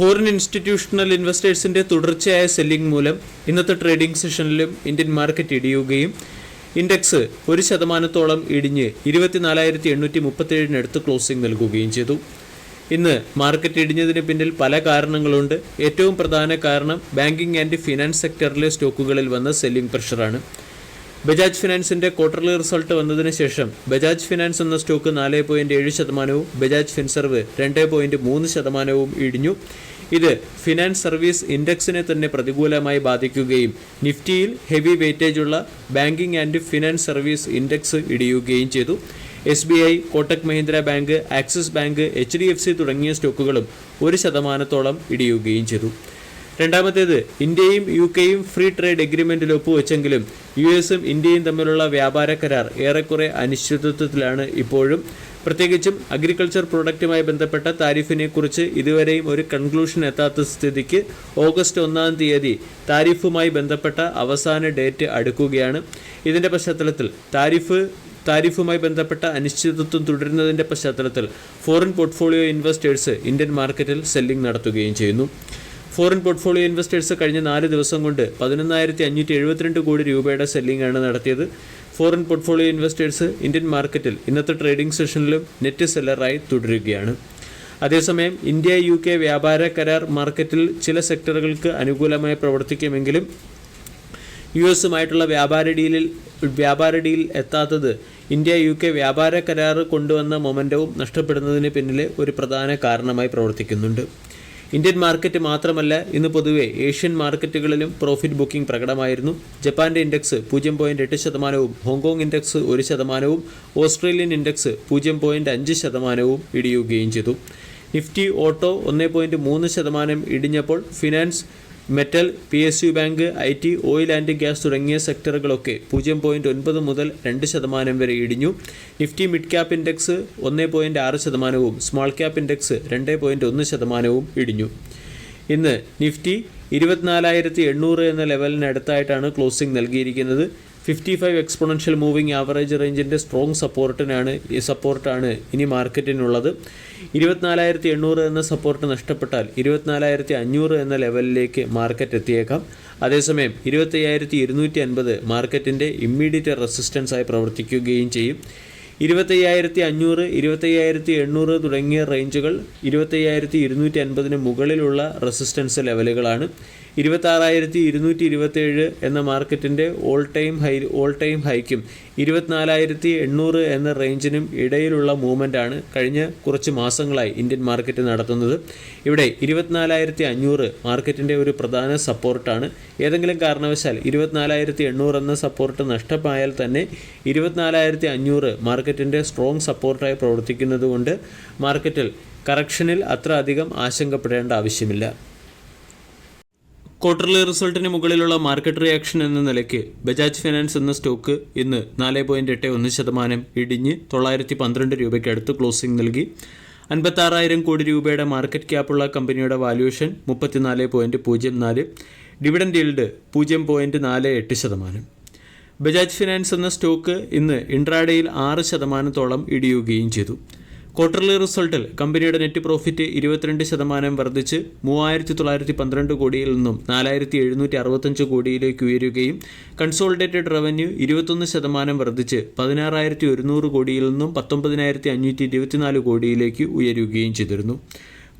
Foreign institutional ഇൻവെസ്റ്റേഴ്സിന്റെ തുടർച്ചയായ selling മൂലം ഇന്നത്തെ ട്രേഡിംഗ് സെഷനിലും ഇന്ത്യൻ മാർക്കറ്റ് ഇടിയുകയും. ഇൻഡെക്സ് ഒരു ശതമാനത്തോളം ഇടിഞ്ഞ് ഇരുപത്തിനാലായിരത്തി എണ്ണൂറ്റി മുപ്പത്തേഴിനടുത്ത് ക്ലോസിംഗ് നൽകുകയും ചെയ്തു. ഇന്ന് മാർക്കറ്റ് ഇടിഞ്ഞതിന് പിന്നിൽ പല കാരണങ്ങളുണ്ട്. ഏറ്റവും പ്രധാന കാരണം ബാങ്കിംഗ് ആൻഡ് ഫിനാൻസ് സെക്ടറിലെ സ്റ്റോക്കുകളിൽ വന്ന സെല്ലിംഗ് പ്രഷറാണ് ബജാജ് ഫിനാൻസിന്റെ ക്വാർട്ടർലി റിസൾട്ട് വന്നതിന് ശേഷം ബജാജ് ഫിനാൻസ് എന്ന സ്റ്റോക്ക് നാല് പോയിന്റ് ഏഴ് ശതമാനവും ബജാജ് ഫിൻസർവ് രണ്ട് പോയിന്റ് മൂന്ന് ശതമാനവും ഇടിഞ്ഞു. ഇത് ഫിനാൻസ് സർവീസ് ഇൻഡെക്സിനെ തന്നെ പ്രതികൂലമായി ബാധിക്കുകയും നിഫ്റ്റിയിൽ ഹെവി വെയിറ്റേജ് ഉള്ള banking and finance service index ഇടിയുകയും ചെയ്തു. S B I Kotak Mahindra bank Axis bank H D F C തുടങ്ങിയ സ്റ്റോക്കുകളും ഒരു ശതമാനത്തോളം ഇടിയുകയും ചെയ്തു. രണ്ടാമത്തേത് ഇന്ത്യയും യു കെയും ഫ്രീ ട്രേഡ് എഗ്രിമെന്റിൽ ഒപ്പുവെച്ചെങ്കിലും യു എസും ഇന്ത്യയും തമ്മിലുള്ള വ്യാപാര കരാർ ഏറെക്കുറെ അനിശ്ചിതത്വത്തിലാണ് ഇപ്പോഴും. പ്രത്യേകിച്ചും അഗ്രികൾച്ചർ പ്രൊഡക്റ്റുമായി ബന്ധപ്പെട്ട താരിഫിനെ കുറിച്ച് ഇതുവരെയും ഒരു കൺക്ലൂഷൻ എത്താത്ത സ്ഥിതിക്ക് ഓഗസ്റ്റ് ഒന്നാം തീയതി താരിഫുമായി ബന്ധപ്പെട്ട അവസാന ഡേറ്റ് അടുക്കുകയാണ്. ഇതിന്റെ പശ്ചാത്തലത്തിൽ താരിഫ് താരിഫുമായി ബന്ധപ്പെട്ട അനിശ്ചിതത്വം തുടരുന്നതിന്റെ പശ്ചാത്തലത്തിൽ ഫോറിൻ പോർട്ട്ഫോളിയോ ഇൻവെസ്റ്റേഴ്സ് ഇന്ത്യൻ മാർക്കറ്റിൽ സെല്ലിംഗ് നടത്തുകയും ചെയ്യുന്നു. ഫോറിൻ പോർട്ട്ഫോളിയോ ഇൻവെസ്റ്റേഴ്സ് കഴിഞ്ഞ നാല് ദിവസം കൊണ്ട് പതിനൊന്നായിരത്തി അഞ്ഞൂറ്റി എഴുപത്തിരണ്ട് കോടി രൂപയുടെ സെല്ലിംഗ് ആണ് നടത്തിയത്. ഫോറിൻ പോർട്ട്ഫോളിയോ ഇൻവെസ്റ്റേഴ്സ് ഇന്ത്യൻ മാർക്കറ്റിൽ ഇന്നത്തെ ട്രേഡിംഗ് സെഷനിലും നെറ്റ് സെല്ലറായി തുടരുകയാണ്. അതേസമയം ഇന്ത്യ യു കെ വ്യാപാര കരാർ മാർക്കറ്റിൽ ചില സെക്ടറുകൾക്ക് അനുകൂലമായി പ്രവർത്തിക്കുമെങ്കിലും യു എസുമായിട്ടുള്ള വ്യാപാര ഡീലിൽ വ്യാപാര ഡീൽ എത്താത്തത് ഇന്ത്യ യു കെ വ്യാപാര കരാർ കൊണ്ടുവന്ന മൊമെന്റവും നഷ്ടപ്പെടുന്നതിന് പിന്നിലെ ഒരു പ്രധാന കാരണമായി പ്രവർത്തിക്കുന്നുണ്ട്. ഇന്ത്യൻ മാർക്കറ്റ് മാത്രമല്ല ഇന്ന് പൊതുവെ ഏഷ്യൻ മാർക്കറ്റുകളിലും പ്രോഫിറ്റ് ബുക്കിംഗ് പ്രകടമായിരുന്നു. ജപ്പാന്റെ ഇൻഡെക്സ് പൂജ്യം പോയിന്റ് എട്ട് ശതമാനവും ഹോങ്കോങ് ഇൻഡെക്സ് ഒരു ശതമാനവും ഓസ്ട്രേലിയൻ ഇൻഡെക്സ് പൂജ്യം പോയിന്റ് അഞ്ച് ശതമാനവും ഇടിയുകയും ചെയ്തു. നിഫ്റ്റി ഓട്ടോ ഒന്ന് പോയിന്റ് മൂന്ന് ശതമാനം ഇടിഞ്ഞപ്പോൾ finance metal P S U bank I T oil and gas തുടങ്ങിയ സെക്ടറുകളൊക്കെ പൂജ്യം പോയിന്റ് ഒൻപത് മുതൽ രണ്ട് ശതമാനം വരെ ഇടിഞ്ഞു. നിഫ്റ്റി മിഡ് ക്യാപ്പ് ഇൻഡെക്സ് ഒന്ന് പോയിന്റ് ആറ് ശതമാനവും സ്മോൾ ക്യാപ് ഇൻഡെക്സ് രണ്ട് പോയിന്റ് ഒന്ന് ശതമാനവും ഇടിഞ്ഞു. ഇന്ന് നിഫ്റ്റി ഇരുപത്തിനാലായിരത്തി എണ്ണൂറ് എന്ന ലെവലിനടുത്തായിട്ടാണ് ക്ലോസിംഗ് നൽകിയിരിക്കുന്നത്. Fifty five exponential moving average റേഞ്ചിന്റെ സ്ട്രോങ് സപ്പോർട്ടിനാണ് ഈ സപ്പോർട്ടാണ് ഇനി മാർക്കറ്റിനുള്ളത്. ഇരുപത്തിനാലായിരത്തി എണ്ണൂറ് എന്ന സപ്പോർട്ട് നഷ്ടപ്പെട്ടാൽ ഇരുപത്തിനാലായിരത്തി അഞ്ഞൂറ് എന്ന ലെവലിലേക്ക് മാർക്കറ്റ് എത്തിയേക്കാം. അതേസമയം ഇരുപത്തയ്യായിരത്തി ഇരുന്നൂറ്റി അൻപത് മാർക്കറ്റിന്റെ ഇമ്മീഡിയറ്റ് റെസിസ്റ്റൻസ് ആയി പ്രവർത്തിക്കുകയും ചെയ്യും. ഇരുപത്തയ്യായിരത്തി അഞ്ഞൂറ് ഇരുപത്തയ്യായിരത്തി എണ്ണൂറ് തുടങ്ങിയ റേഞ്ചുകൾ ഇരുപത്തയ്യായിരത്തി ഇരുന്നൂറ്റി അൻപതിന് മുകളിലുള്ള റെസിസ്റ്റൻസ് ലെവലുകളാണ് ഇരുപത്താറായിരത്തി ഇരുന്നൂറ്റി ഇരുപത്തേഴ് എന്ന മാർക്കറ്റിന്റെ all time high all time ഹൈക്കും ഇരുപത്തിനാലായിരത്തി എണ്ണൂറ് എന്ന റേഞ്ചിനും ഇടയിലുള്ള മൂവ്മെന്റാണ് കഴിഞ്ഞ കുറച്ച് മാസങ്ങളായി ഇന്ത്യൻ മാർക്കറ്റ് നടത്തുന്നത്. ഇവിടെ ഇരുപത്തിനാലായിരത്തി അഞ്ഞൂറ് മാർക്കറ്റിന്റെ ഒരു പ്രധാന സപ്പോർട്ടാണ് ഏതെങ്കിലും കാരണവശാൽ ഇരുപത്തിനാലായിരത്തി എണ്ണൂറ് എന്ന സപ്പോർട്ട് നഷ്ടമായാൽ തന്നെ ഇരുപത്തിനാലായിരത്തി അഞ്ഞൂറ് മാർക്കറ്റിന്റെ സ്ട്രോങ് സപ്പോർട്ടായി പ്രവർത്തിക്കുന്നതുകൊണ്ട് മാർക്കറ്റിൽ കറക്ഷനിൽ അത്ര അധികം ആശങ്കപ്പെടേണ്ട ആവശ്യമില്ല. ക്വാർട്ടർലി റിസൾട്ടിന് മുകളിലുള്ള മാർക്കറ്റ് റിയാക്ഷൻ എന്ന നിലയ്ക്ക് ബജാജ് ഫിനാൻസ് എന്ന സ്റ്റോക്ക് ഇന്ന് നാല് പോയിന്റ് എട്ട് ഒന്ന് ശതമാനം ഇടിഞ്ഞ് തൊള്ളായിരത്തി പന്ത്രണ്ട് രൂപയ്ക്ക് അടുത്ത് ക്ലോസിംഗ് നൽകി. അൻപത്താറായിരം കോടി രൂപയുടെ മാർക്കറ്റ് ക്യാപ്പുള്ള കമ്പനിയുടെ വാല്യൂഷൻ മുപ്പത്തിനാല് പോയിന്റ് പൂജ്യം നാല് ഡിവിഡൻഡ് ഈൽഡ് പൂജ്യം പോയിന്റ് നാല് എട്ട് ശതമാനം. ബജാജ് ഫിനാൻസ് എന്ന സ്റ്റോക്ക് ഇന്ന് ഇൻട്രാഡേയിൽ ആറ് ശതമാനത്തോളം ഇടിയുകയും ചെയ്തു. ക്വാർട്ടർലി റിസൾട്ടിൽ കമ്പനിയുടെ നെറ്റ് പ്രോഫിറ്റ് ഇരുപത്തിരണ്ട് ശതമാനം വർദ്ധിച്ച് മൂവായിരത്തി തൊള്ളായിരത്തി പന്ത്രണ്ട് കോടിയിൽ നിന്നും നാലായിരത്തി എഴുന്നൂറ്റി അറുപത്തഞ്ച് കോടിയിലേക്ക് ഉയരുകയും കൺസോളിഡേറ്റഡ് റവന്യൂ ഇരുപത്തൊന്ന് ശതമാനം വർദ്ധിച്ച് പതിനാറായിരത്തി ഒരുന്നൂറ് കോടിയിൽ നിന്നും പത്തൊമ്പതിനായിരത്തി അഞ്ഞൂറ്റി ഇരുപത്തിനാല് കോടിയിലേക്ക് ഉയരുകയും ചെയ്തിരുന്നു.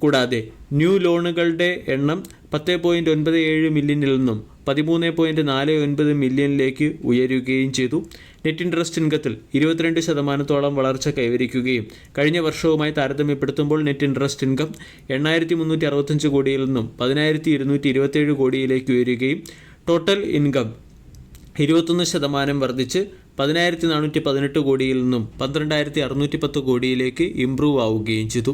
കൂടാതെ ന്യൂ ലോണുകളുടെ എണ്ണം പത്ത് പോയിന്റ് ഒൻപത് ഏഴ് മില്യണിൽ നിന്നും പതിമൂന്ന് പോയിന്റ് നാല് ഒൻപത് മില്യണിലേക്ക് ഉയരുകയും ചെയ്തു. നെറ്റ് ഇൻട്രസ്റ്റ് ഇൻകത്തിൽ ഇരുപത്തിരണ്ട് ശതമാനത്തോളം വളർച്ച കൈവരിക്കുകയും കഴിഞ്ഞ വർഷവുമായി താരതമ്യപ്പെടുത്തുമ്പോൾ നെറ്റ് ഇൻട്രസ്റ്റ് ഇൻകം എണ്ണായിരത്തി മുന്നൂറ്റി അറുപത്തഞ്ച് കോടിയിൽ നിന്നും പതിനായിരത്തി ഇരുന്നൂറ്റി ഇരുപത്തേഴ് കോടിയിലേക്ക് ഉയരുകയും ടോട്ടൽ ഇൻകം ഇരുപത്തൊന്ന് ശതമാനം വർദ്ധിച്ച് പതിനായിരത്തി നാനൂറ്റി പതിനെട്ട് കോടിയിൽ നിന്നും പന്ത്രണ്ടായിരത്തി അറുന്നൂറ്റി പത്ത് കോടിയിലേക്ക് ഇംപ്രൂവ് ആവുകയും ചെയ്തു.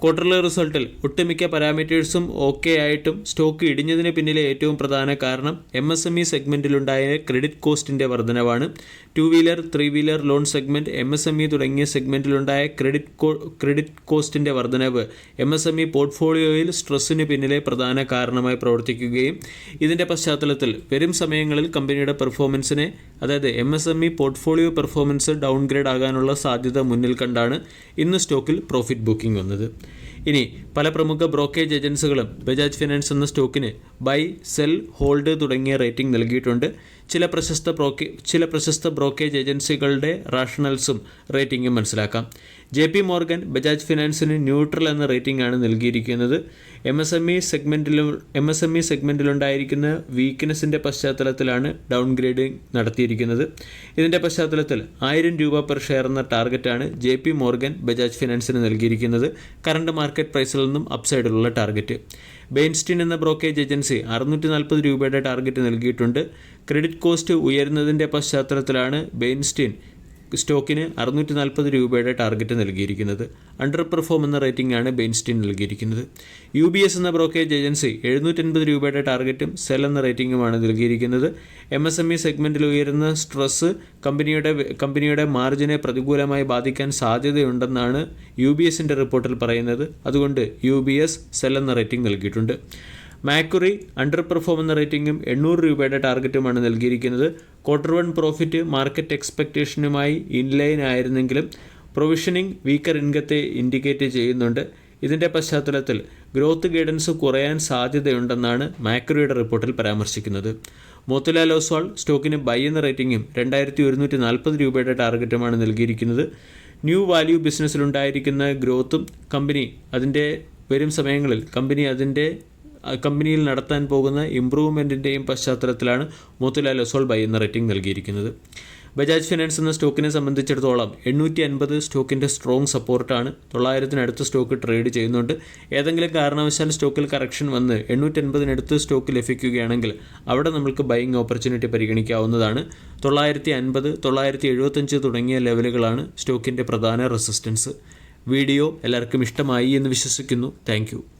ക്വാർട്ടർലി റിസൾട്ടിൽ ഒട്ടുമിക്ക പാരാമീറ്റേഴ്സും ഓക്കെ ആയിട്ടും സ്റ്റോക്ക് ഇടിഞ്ഞതിന് പിന്നിലെ ഏറ്റവും പ്രധാന കാരണം എം എസ് എം ഇ സെഗ്മെന്റിലുണ്ടായ ക്രെഡിറ്റ് കോസ്റ്റിന്റെ വർധനവാണ്. Two wheeler three wheeler loan segment M S M E തുടങ്ങിയ സെഗ്മെന്റിലുണ്ടായ ക്രെഡിറ്റ് കോ ക്രെഡിറ്റ് കോസ്റ്റിന്റെ വർധനവ് എം എസ് എം ഇ പോർട്ട്ഫോളിയോയിൽ സ്ട്രെസ്സിന് പിന്നിലെ പ്രധാന കാരണമായി പ്രവർത്തിക്കുകയും ഇതിന്റെ പശ്ചാത്തലത്തിൽ വരും സമയങ്ങളിൽ കമ്പനിയുടെ പെർഫോമൻസിനെ അതായത് M S M E portfolio performance downgrade ആകാനുള്ള സാധ്യത മുന്നിൽ കണ്ടാണ് ഇന്ന് സ്റ്റോക്കിൽ പ്രോഫിറ്റ് ബുക്കിംഗ് വന്നത്. ഇനി പല പ്രമുഖ ബ്രോക്കേജ് ഏജൻസികളും ബജാജ് ഫിനാൻസ് എന്ന സ്റ്റോക്കിന് ബൈ സെൽ ഹോൾഡ് തുടങ്ങിയ റേറ്റിംഗ് നൽകിയിട്ടുണ്ട്. ചില പ്രശസ്ത ബ്രോക്കേ ചില പ്രശസ്ത ബ്രോക്കേജ് ഏജൻസികളുടെ റാഷണൽസും റേറ്റിംഗും മനസ്സിലാക്കാം. ജെ പി മോർഗൻ ബജാജ് ഫിനാൻസിന് ന്യൂട്രൽ എന്ന റേറ്റിംഗ് ആണ് നൽകിയിരിക്കുന്നത്. എം എസ് എം ഇ സെഗ്മെന്റിലും എം എസ് എം ഇ സെഗ്മെന്റിലുണ്ടായിരിക്കുന്ന വീക്ക്നെസ്സിന്റെ പശ്ചാത്തലത്തിലാണ് ഡൗൺ ഗ്രേഡിംഗ് നടത്തിയിരിക്കുന്നത്. ഇതിന്റെ പശ്ചാത്തലത്തിൽ ആയിരം രൂപ പെർ ഷെയർ എന്ന ടാർഗറ്റാണ് ജെ പി മോർഗൻ ബജാജ് ഫിനാൻസിന് നൽകിയിരിക്കുന്നത്. കറണ്ട് മാർക്കറ്റ് പ്രൈസിൽ നിന്നും അപ്സൈഡിലുള്ള ടാർഗറ്റ് ബെയിൻസ്റ്റീൻ എന്ന ബ്രോക്കേജ് ഏജൻസി അറുന്നൂറ്റി നാൽപ്പത് രൂപയുടെ ടാർഗറ്റ് നൽകിയിട്ടുണ്ട്. ക്രെഡിറ്റ് കോസ്റ്റ് ഉയരുന്നതിന്റെ പശ്ചാത്തലത്തിലാണ് ബെയിൻസ്റ്റീൻ സ്റ്റോക്കിന് അറുന്നൂറ്റി നാൽപ്പത് രൂപയുടെ ടാർഗറ്റ് നൽകിയിരിക്കുന്നത്. അണ്ടർ പെർഫോം എന്ന റേറ്റിംഗ് ആണ് ബെയിൻസ്റ്റീൻ നൽകിയിരിക്കുന്നത്. യു ബി എസ് എന്ന ബ്രോക്കേജ് ഏജൻസി എഴുന്നൂറ്റൻപത് രൂപയുടെ ടാർഗറ്റും സെൽ എന്ന റേറ്റിംഗുമാണ് നൽകിയിരിക്കുന്നത്. എം എസ് എം ഇ സെഗ്മെന്റിൽ ഉയരുന്ന സ്ട്രെസ് കമ്പനിയുടെ കമ്പനിയുടെ മാർജിനെ പ്രതികൂലമായി ബാധിക്കാൻ സാധ്യതയുണ്ടെന്നാണ് യു ബി എസിന്റെ റിപ്പോർട്ടിൽ പറയുന്നത്. അതുകൊണ്ട് യു ബി എസ് സെൽ എന്ന റേറ്റിംഗ് നൽകിയിട്ടുണ്ട്. മാക്കുറി അണ്ടർ പെർഫോം എന്ന റേറ്റിംഗും എണ്ണൂറ് രൂപയുടെ ടാർഗറ്റുമാണ് നൽകിയിരിക്കുന്നത്. ക്വാർട്ടർ വൺ പ്രോഫിറ്റ് മാർക്കറ്റ് എക്സ്പെക്റ്റേഷനുമായി ഇൻലൈൻ ആയിരുന്നെങ്കിലും പ്രൊവിഷനിങ് വീക്കർ ഇൻകത്തെ ഇൻഡിക്കേറ്റ് ചെയ്യുന്നുണ്ട്. ഇതിന്റെ പശ്ചാത്തലത്തിൽ ഗ്രോത്ത് ഗൈഡൻസ് കുറയാൻ സാധ്യതയുണ്ടെന്നാണ് മാക്രിയുടെ റിപ്പോർട്ടിൽ പരാമർശിക്കുന്നത്. മോത്തിലാൽ ഒസ്വാൾ സ്റ്റോക്കിന് ബൈ എന്ന റേറ്റിംഗും രണ്ടായിരത്തി ഒരുന്നൂറ്റി നാൽപ്പത് രൂപയുടെ ടാർഗറ്റുമാണ് നൽകിയിരിക്കുന്നത്. ന്യൂ വാല്യൂ ബിസിനസ്സിലുണ്ടായിരിക്കുന്ന ഗ്രോത്തും കമ്പനി അതിന്റെ വരും സമയങ്ങളിൽ കമ്പനി അതിന്റെ കമ്പനിയിൽ നടത്താൻ പോകുന്ന ഇമ്പ്രൂവ്മെന്റിന്റെയും പശ്ചാത്തലത്തിലാണ് മോത്തിലാൽ ഒസോൾ ബൈ എന്ന റേറ്റിംഗ് നൽകിയിരിക്കുന്നത്. ബജാജ് ഫിനാൻസ് എന്ന സ്റ്റോക്കിനെ സംബന്ധിച്ചിടത്തോളം എണ്ണൂറ്റി അൻപത് സ്റ്റോക്കിന്റെ സ്ട്രോങ് സപ്പോർട്ടാണ്. തൊള്ളായിരത്തിനടുത്ത് സ്റ്റോക്ക് ട്രേഡ് ചെയ്യുന്നുണ്ട്. ഏതെങ്കിലും കാരണവശാൽ സ്റ്റോക്കിൽ കറക്ഷൻ വന്ന് എണ്ണൂറ്റി അൻപതിനടുത്ത് സ്റ്റോക്ക് ലഭിക്കുകയാണെങ്കിൽ അവിടെ നമുക്ക് ബൈയിങ് ഓപ്പർച്യൂണിറ്റി പരിഗണിക്കാവുന്നതാണ്. തൊള്ളായിരത്തി അൻപത് തൊള്ളായിരത്തി എഴുപത്തഞ്ച് തുടങ്ങിയ ലെവലുകളാണ് സ്റ്റോക്കിന്റെ പ്രധാന റെസിസ്റ്റൻസ്. വീഡിയോ എല്ലാവർക്കും ഇഷ്ടമായി എന്ന് വിശ്വസിക്കുന്നു. താങ്ക്